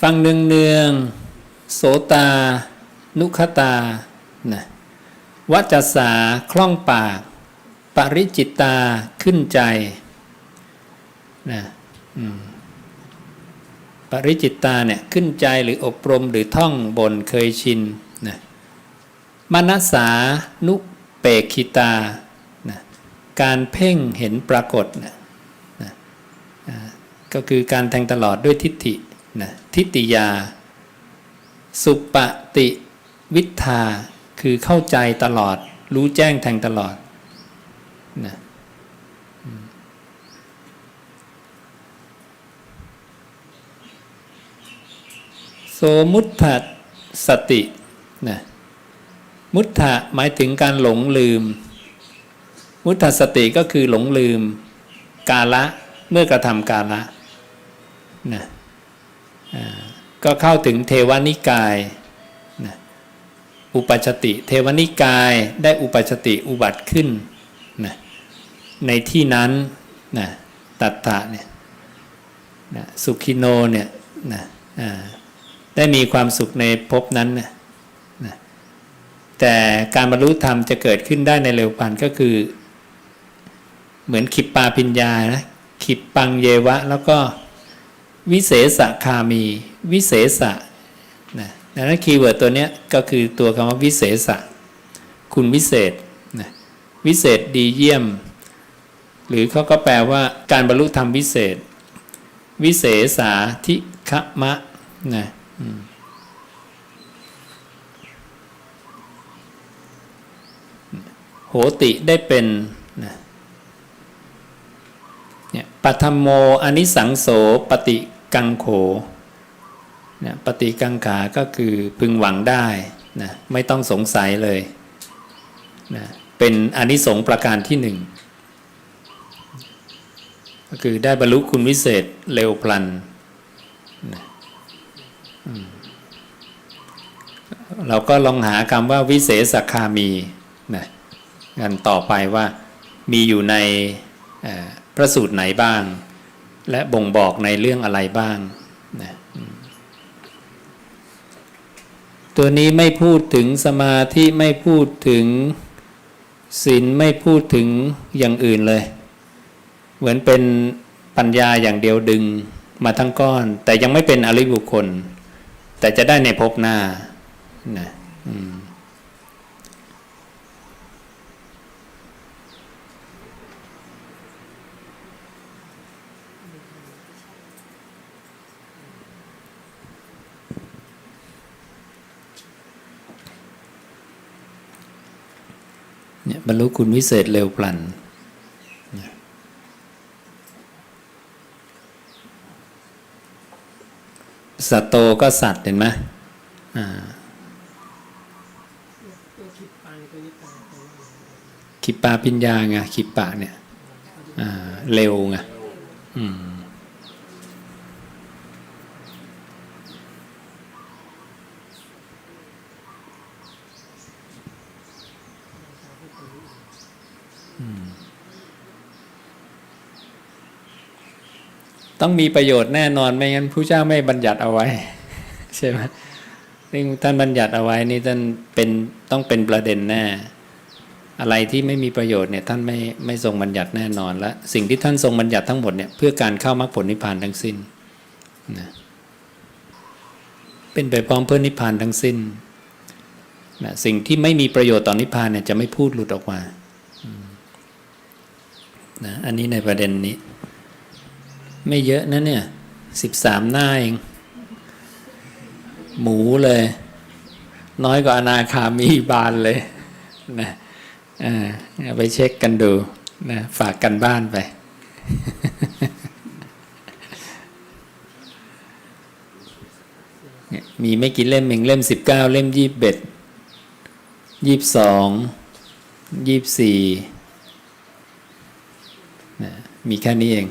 ฟังเนืองเนืองโสตา นุคตานะวัจสาคล่องปาก ปริจิตตาขึ้นใจนะอืมปริจิตตาเนี่ยขึ้นใจหรืออบรมหรือท่องบนเคยชินนะมนัสสานุเปกขิตานะการเพ่งเห็นปรากฏนะนะอ่าก็คือการแทงตลอดด้วยทิฏฐิ นะทิฏฐิยา สุปฏิวิทาคือเข้าใจตลอด รู้แจ้งแทงตลอดนะโสมุตถสตินะมุตถะหมายถึงการหลงลืม มุตถสติก็คือหลงลืม กาละเมื่อกระทำกาละนะ ก็เข้าถึงเทวนิกายอุปัชติ เทวนิกายได้อุปัชติอุบัติขึ้นนะในที่นั้นนะตัตตะเนี่ยนะสุขิโนเนี่ยนะได้มีความสุขในภพนั้นนะนะแต่การบรรลุธรรมจะเกิดขึ้นได้ในเร็วพลันก็คือ เหมือนขิปปาปิญญานะขิปปังเยวะ แล้วก็ วิเศษคามี วิเศษะนะดังนั้นคีย์เวิร์ดตัวนี้ก็คือตัวคำว่าวิเศษะคุณวิเศษนะวิเศษดีเยี่ยม หรือเขาก็แปลว่าการบรรลุธรรมวิเศษ วิเศษาธิคมะนะโหติได้เป็นนะเนี่ยปัทมโมอนิสังโสปฏิ กังโขเนี่ยปฏิกังขาก็คือพึงหวังได้นะไม่ต้องสงสัยเลยนะเป็นอนิสงส์ประการที่หนึ่งก็คือได้บรรลุคุณวิเศษเร็วพลันนะเราก็ลองหาคำว่าวิเศษคามีนะกันต่อไปว่ามีอยู่ในพระสูตรไหนบ้าง และบ่งบอกในเรื่องอะไรบ้างนะตัวนี้ไม่พูดถึงสมาธิไม่พูดถึงศีลไม่พูดถึงอย่างอื่นเลย เหมือนเป็นปัญญาอย่างเดียวดึงมาทั้งก้อน แต่ยังไม่เป็นอริบุคคล แต่จะได้ในภพหน้านะอืม เนี่ยบรรลุคุณวิเศษเร็วพลัน สัตโตก็สัตว์เห็นไหมอ่าขิปปาปิญญาไงขิปปะเนี่ย อ่า เร็วไง อืม ต้องมีประโยชน์แน่นอนไม่งั้นผู้เจ้าไม่บัญญัติเอาไว้ใช่ไหมนี่ท่านบัญญัติเอาไว้นี่ท่านเป็นต้องเป็นประเด็นแน่อะไรที่ไม่มีประโยชน์เนี่ยท่านไม่ไม่ทรงบัญญัติแน่นอนและสิ่งที่ท่านทรงบัญญัติทั้งหมดเนี่ยเพื่อการเข้ามรรคผลนิพพานทั้งสิ้นนะเป็นไปพร้อมเพื่อนิพพานทั้งสิ้นนะสิ่งที่ไม่มีประโยชน์ต่อนนิพพานเนี่ยจะไม่พูดหลุดออกมานะอันนี้ในประเด็นนี้ ไม่เยอะนะเนี่ยสิบสามหน้าเอง หมูเลย น้อยกว่าอนาคามีบานเลยนะอ่าไปเช็คกันดูนะฝากกันบ้านไป มีไม่กี่เล่มเองเล่มสิบเก้าเล่มยี่สิบเอ็ดยี่สิบสองยี่สิบสี่มีแค่นี้เอง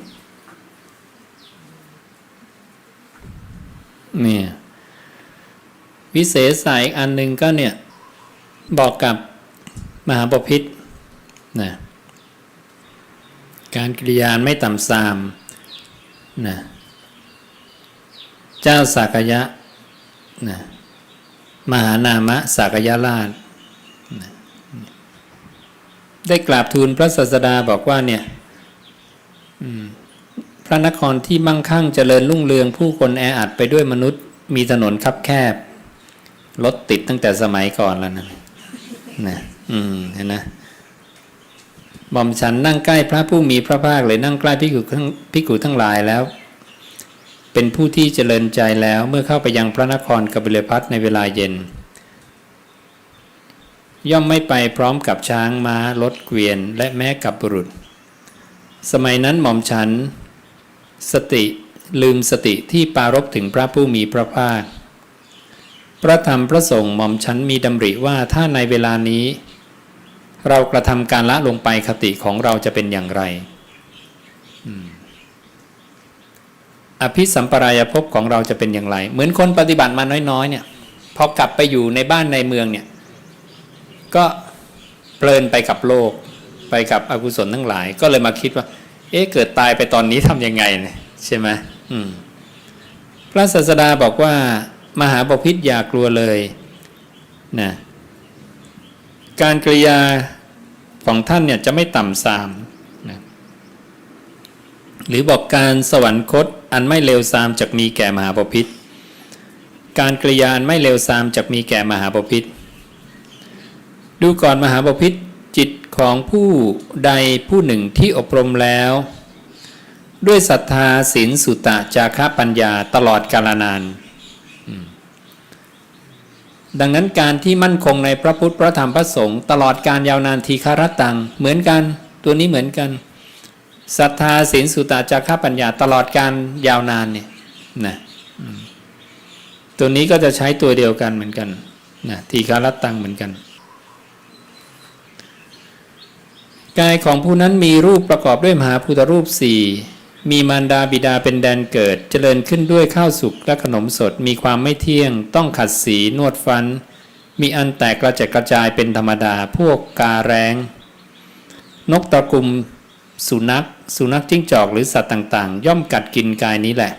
เนี่ยวิเศษสายอีกอันหนึ่งก็เนี่ยบอกกับมหาปพิธนะการกิริยานไม่ต่ำซามนะเจ้าสากยะนะมหานามะสากยราชนะได้กราบทูลพระศาสดาบอกว่าเนี่ยอืม ระนครที่มั่งคั่งเจริญรุ่งเรืองผู้คนแออัดไปด้วยมนุษย์ มีถนนคับแคบรถติดตั้งแต่สมัยก่อนแล้วนะนะอืมเห็นนะหม่อมฉันนั่งใกล้พระผู้มีพระภาคเลยนั่งใกล้พิกุทั้งพิกุทั้งหลายแล้ว เป็นผู้ที่เจริญใจแล้วเมื่อเข้าไปยังพระนครกบิลพัทในเวลาเย็น ย่อมไม่ไปพร้อมกับช้างม้ารถเกวียนและแม้กับบุรุษ สมัยนั้นหม่อมฉัน สติลืมสติที่ปารบถึงพระผู้มีพระภาค พระธรรมพระสงฆ์หม่อมฉันมีดำริว่าถ้าในเวลานี้ เรากระทำการละลงไปคติของเราจะเป็นอย่างไรอืมอภิสัมปรายภพของเราจะเป็นอย่างไร เหมือนคนปฏิบัติมาน้อยๆ เนี่ย พอกลับไปอยู่ในบ้านในเมืองเนี่ย ก็เพลินไปกับโลก ไปกับอกุศลทั้งหลาย ก็เลยมาคิดว่า เอ๊ะเกิดตายไปตอนนี้ทำยังไงเนี่ยใช่ไหมอืมพระศาสดาบอกว่ามหาบพิษอย่ากลัวเลยนะการกริยาของท่านเนี่ยจะไม่ต่ำสามนะหรือบอกการสวรรคตอันไม่เลวทรามจะมีแก่มหาบพิษการกริยาอันไม่เลวทรามจะมีแก่มหาบพิษดูก่อนมหาบพิษ จิตของผู้ใดผู้หนึ่งที่อบรมแล้ว ด้วยศรัทธาศีลสุตตะจาคะปัญญาตลอดกาลนาน ดังนั้นการที่มั่นคงในพระพุทธพระธรรมพระสงฆ์ตลอดการยาวนานทีฆารตัง เหมือนกันตัวนี้เหมือนกันศรัทธาศีลสุตตะจาคะปัญญาตลอดการยาวนานเนี่ยนะตัวนี้ก็จะใช้ตัวเดียวกันเหมือนกันนะทีฆารตังเหมือนกัน กายของผู้นั้นมีรูปประกอบด้วยมหาพุทธรูปสี่มีมารดาบิดาเป็นแดนเกิด เจริญขึ้นด้วยข้าวสุกและขนมสด มีความไม่เที่ยง ต้องขัดสีนวดฟัน มีอันแตกกระจัดกระจายเป็นธรรมดา พวกกาแรง นกตะกุม สุนัข สุนัขจิ้งจอกหรือสัตว์ต่างๆ ย่อมกัดกินกายนี้แหละ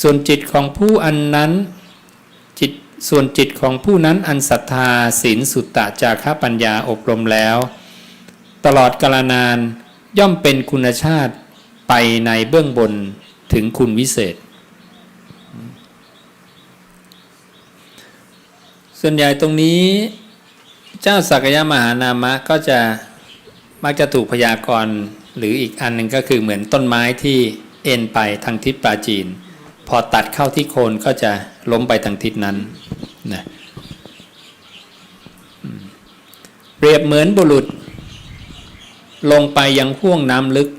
ส่วนจิตของผู้อันนั้น จิต ส่วนจิตของผู้นั้นอันศรัทธาศีลสุตตะจาคะปัญญาอบรมแล้ว ตลอดกาลนานย่อมเป็นคุณชาติไปในเบื้องบนถึงคุณวิเศษ ส่วนใหญ่ตรงนี้เจ้าสักยะมหานามะก็จะมักจะถูกพยากรณ์หรืออีกอันหนึ่งก็คือเหมือนต้นไม้ที่เอ็นไปทางทิศปราจีน พอตัดเข้าที่โคนก็จะล้มไปทางทิศนั้นนะเปรียบเหมือนบุรุษ ลงไปยังห่วงน้ำลึก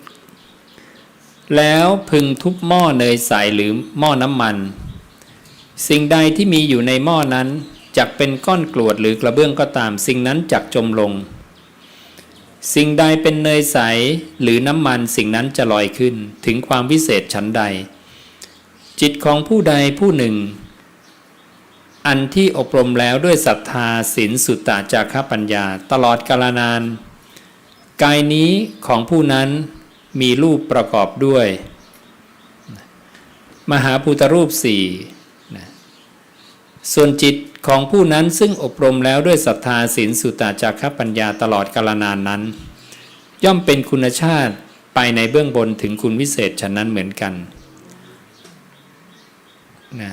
แล้วพึงทุบหม้อเนยใสหรือหม้อน้ำมัน สิ่งใดที่มีอยู่ในหม้อนั้นจักเป็นก้อนกรวดหรือกระเบื้องก็ตาม สิ่งนั้นจักจมลง สิ่งใดเป็นเนยใสหรือน้ำมันสิ่งนั้นจะลอยขึ้นถึงความวิเศษชั้นใด จิตของผู้ใดผู้หนึ่ง อันที่อบรมแล้วด้วยศรัทธาศีลสุตตะจาคะปัญญา ตลอดกาลนาน กายนี้ของผู้นั้นมีรูปประกอบด้วย มหาพุทธรูปสี่ส่วนจิตของผู้นั้นซึ่งอบรมแล้วด้วยศรัทธาศีลสุตตะจาคะปัญญาตลอดกาลนานนั้น ย่อมเป็นคุณชาติไปในเบื้องบนถึงคุณวิเศษฉะนั้นเหมือนกันนะ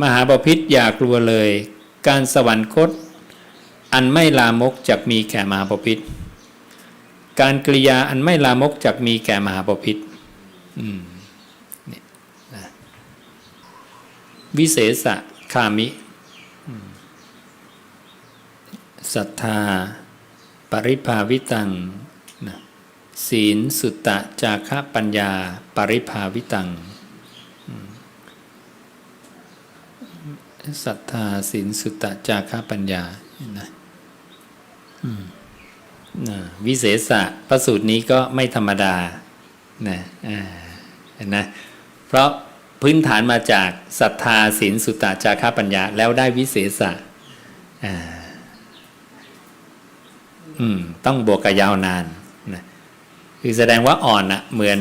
มหาบพิษอย่ากลัวเลย การสวรรคต อันไม่ลามกจักมีแก่มหาบพิษ การกริยาอันไม่ลามกจักมีแก่มหาบพิษอืมนี่นะวิเศษะคามิศรัทธา ปริภาวิตังศีลสุตตะจาคะปัญญา ปริภาวิตังศรัทธาศีลสุตตะจาคะปัญญานะอืม นะวิเศษะพระสูตรนี้ก็ไม่ธรรมดานะเห็นนะเพราะพื้นฐานมาจากศรัทธาศีลสุตตะจาระปัญญา แล้วได้วิเศษะต้องบวกกับยาวนานนะคือแสดงว่าอ่อนอะเหมือน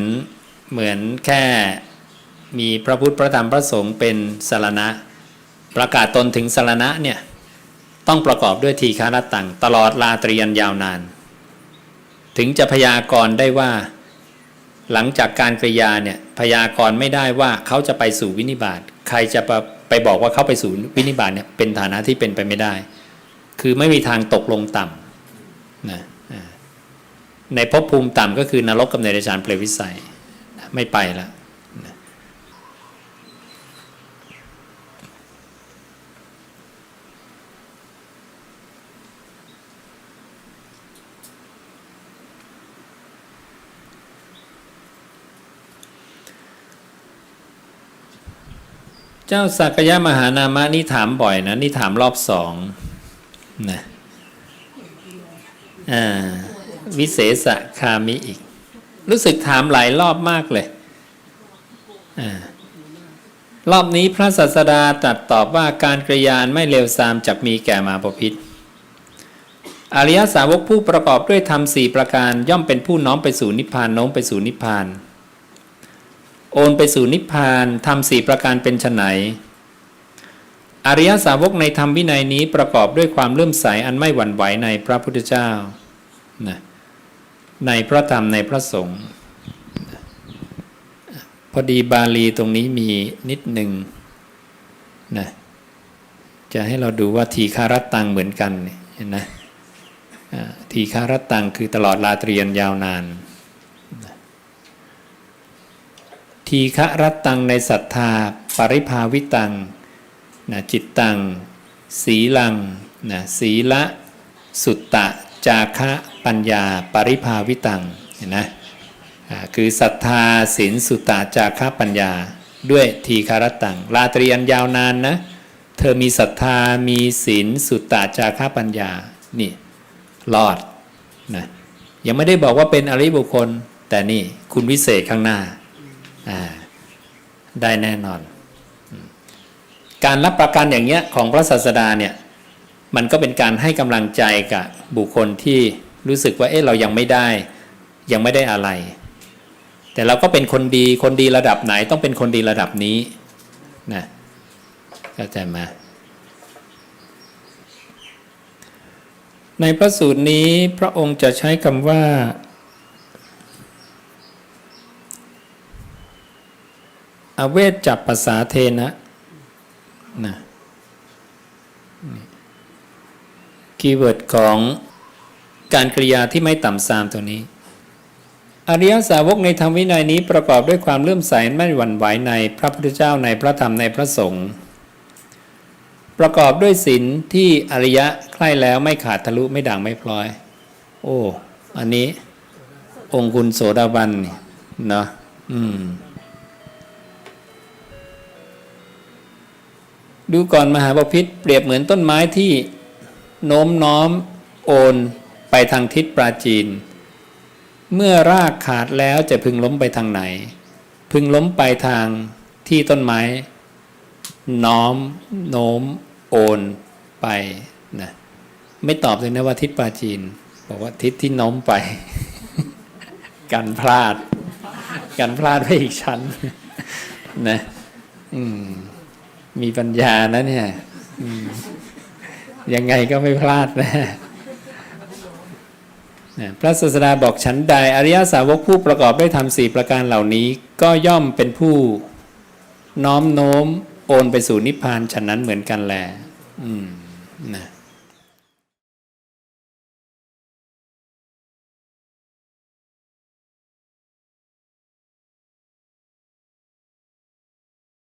เหมือนแค่มีพระพุทธพระธรรมพระสงฆ์เป็นสารณะ ประกาศตนถึงสารณะเนี่ย ต้องประกอบด้วยทีฆารตัง ตลอดลาตรียันยาวนาน ถึงจะพยากรณ์ได้ว่า หลังจากการกริยาเนี่ยพยากรณ์ไม่ได้ว่าเขาจะไปสู่วินิบาตใครจะไปบอกว่าเขาไปสู่วินิบาตเนี่ยเป็นฐานะที่เป็นไปไม่ได้ คือไม่มีทางตกลงต่ำนะในภพภูมิต่ำก็คือนรกกับเนรชานเปรตวิสัย ไม่ไปแล้ว เจ้าสักยะมหานามะนี่ถามบ่อยนะนี่ถามรอบสองนะอ่าวิเศษคามิอีก รู้สึกถามหลายรอบมากเลยอารอบนี้พระศาสดาตรัสตอบว่าการกระยานไม่เลวทรามจักมีแก่มาปพิษอริยสาวกผู้ประกอบด้วยธรรมสี่ประการย่อมเป็นผู้น้อมไปสู่นิพพานน้อมไปสู่นิพพาน โอนไปสู่นิพพานทำสี่ประการเป็นไนอริยสาวกในธรรมวินัยนี้ประกอบด้วยความเลื่อมใสอันไม่หวั่นไหวในพระพุทธเจ้านะในพระธรรมในพระสงฆ์พอดีบาลีตรงนี้มีนิดหนึ่งนะจะให้เราดูว่าทีฆารัตตังเหมือนกันเห็นนะทีฆารัตตังคือตลอดลาตรียนยาวนาน ทีฆะรัตตังในศรัทธา ปริภาวิตังนะจิตตัง สีลังนะสีละสุตตะ จาคะปัญญา ปริภาวิตังเห็นนะคือศรัทธาศีลสุตตะ จาคะปัญญา ด้วยทีฆะรัตตังลาตรียนยาวนานนะเธอมีศรัทธามีศีลสุตตะ จาคะปัญญานี่รอดนะยังไม่ได้บอกว่าเป็นอริบุคคล แต่นี่คุณวิเศษข้างหน้า ได้แน่นอน การรับประกันอย่างเงี้ยของพระศาสดาเนี่ยมันก็เป็นการให้กำลังใจกับบุคคลที่รู้สึกว่าเอ๊ะเรายังไม่ได้ ยังไม่ได้อะไร แต่เราก็เป็นคนดีคนดีระดับไหนต้องเป็นคนดีระดับนี้นะเข้าใจไหมในพระสูตรนี้พระองค์จะใช้คำว่า อเวทจับภาษาเทนะนะคีย์เวิร์ดของการกริยาที่ไม่ต่ำซามตัวนี้ อริยสาวกในธรรมวินัยนี้ประกอบด้วยความเลื่อมใสไม่หวั่นไหวในพระพุทธเจ้าในพระธรรมในพระสงฆ์ประกอบด้วยศีลที่อริยะใคร่แล้วไม่ขาดทะลุไม่ด่างไม่พลอย โอ้ อันนี้ องคุณโสดาบันเนาะอืม ดูก่อนมหาบพิษเปรียบเหมือนต้นไม้ที่โน้มน้อมโอนไปทางทิศปราจีน เมื่อรากขาดแล้วจะพึงล้มไปทางไหน พึงล้มไปทางที่ต้นไม้ น้อมโน้มโอนไปนะไม่ตอบเลยนะว่าทิศปราจีน บอกว่าทิศที่โน้มไปกันพลาดกันพลาดไปอีกชั้นนะ อืม มีปัญญานะเนี่ยยังไงก็ไม่พลาดนะนะพระศาสดาบอกฉันใด อริยสาวกผู้ประกอบด้วยธรรมสี่ประการเหล่านี้ ก็ย่อมเป็นผู้น้อมโน้มโอนไปสู่นิพพานฉันนั้นเหมือนกันแหละอืมนะ